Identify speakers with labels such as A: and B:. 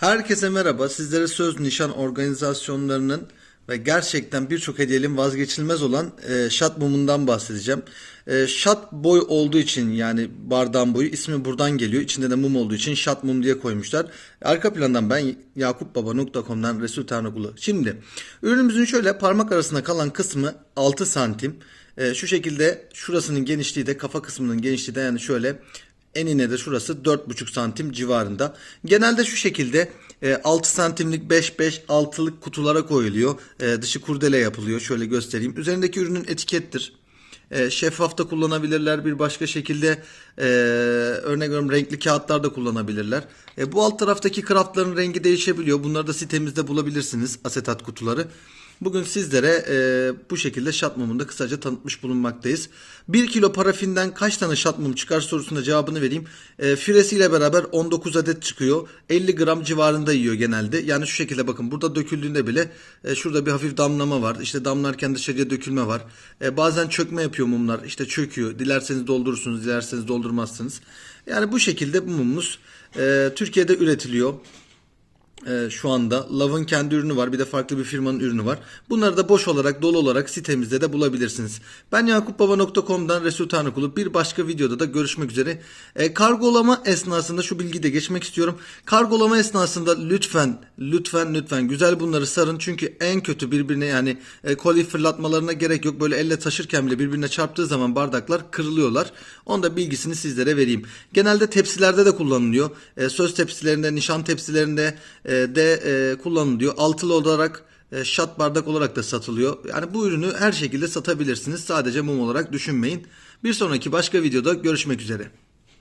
A: Herkese merhaba. Sizlere söz nişan organizasyonlarının ve gerçekten birçok hediyenin vazgeçilmez olan e, şat mumundan bahsedeceğim. E, şat boy olduğu için yani bardağın boyu ismi buradan geliyor. İçinde de mum olduğu için şat mum diye koymuşlar. Arka plandan ben yakupbaba.com'dan Resul Tarnokulu. Şimdi ürünümüzün şöyle parmak arasında kalan kısmı 6 santim. E, şu şekilde şurasının genişliği de kafa kısmının genişliği de yani şöyle Enine de şurası 4,5 santim civarında. Genelde şu şekilde e, 6 santimlik 5-5 altılık kutulara koyuluyor. E, dışı kurdele yapılıyor. Şöyle göstereyim. Üzerindeki ürünün etikettir. E, şeffaf da kullanabilirler. Bir başka şekilde e, örnek veriyorum renkli kağıtlar da kullanabilirler. E, bu alt taraftaki kraftların rengi değişebiliyor. Bunları da sitemizde bulabilirsiniz. Asetat kutuları. Bugün sizlere e, bu şekilde şat mumunu kısaca tanıtmış bulunmaktayız. 1 kilo parafinden kaç tane şat mum çıkar sorusuna cevabını vereyim. E, firesiyle beraber 19 adet çıkıyor. 50 gram civarında yiyor genelde. Yani şu şekilde bakın burada döküldüğünde bile e, şurada bir hafif damlama var. İşte damlarken dışarıya dökülme var. E, bazen çökme yapıyor mumlar. İşte çöküyor. Dilerseniz doldurursunuz, dilerseniz doldurmazsınız. Yani bu şekilde bu mumumuz e, Türkiye'de üretiliyor. Ee, şu anda Love'ın kendi ürünü var. Bir de farklı bir firmanın ürünü var. Bunları da boş olarak, dolu olarak sitemizde de bulabilirsiniz. Ben yakupbaba.com'dan Resul Tanrıkulu. Bir başka videoda da görüşmek üzere. Ee, kargolama esnasında şu bilgiyi de geçmek istiyorum. Kargolama esnasında lütfen, lütfen, lütfen güzel bunları sarın. Çünkü en kötü birbirine yani e, koli fırlatmalarına gerek yok. Böyle elle taşırken bile birbirine çarptığı zaman bardaklar kırılıyorlar. Onun da bilgisini sizlere vereyim. Genelde tepsilerde de kullanılıyor. E, söz tepsilerinde, nişan tepsilerinde e, de e, kullanılıyor. Altılı olarak e, şat bardak olarak da satılıyor. Yani bu ürünü her şekilde satabilirsiniz. Sadece mum olarak düşünmeyin. Bir sonraki başka videoda görüşmek üzere.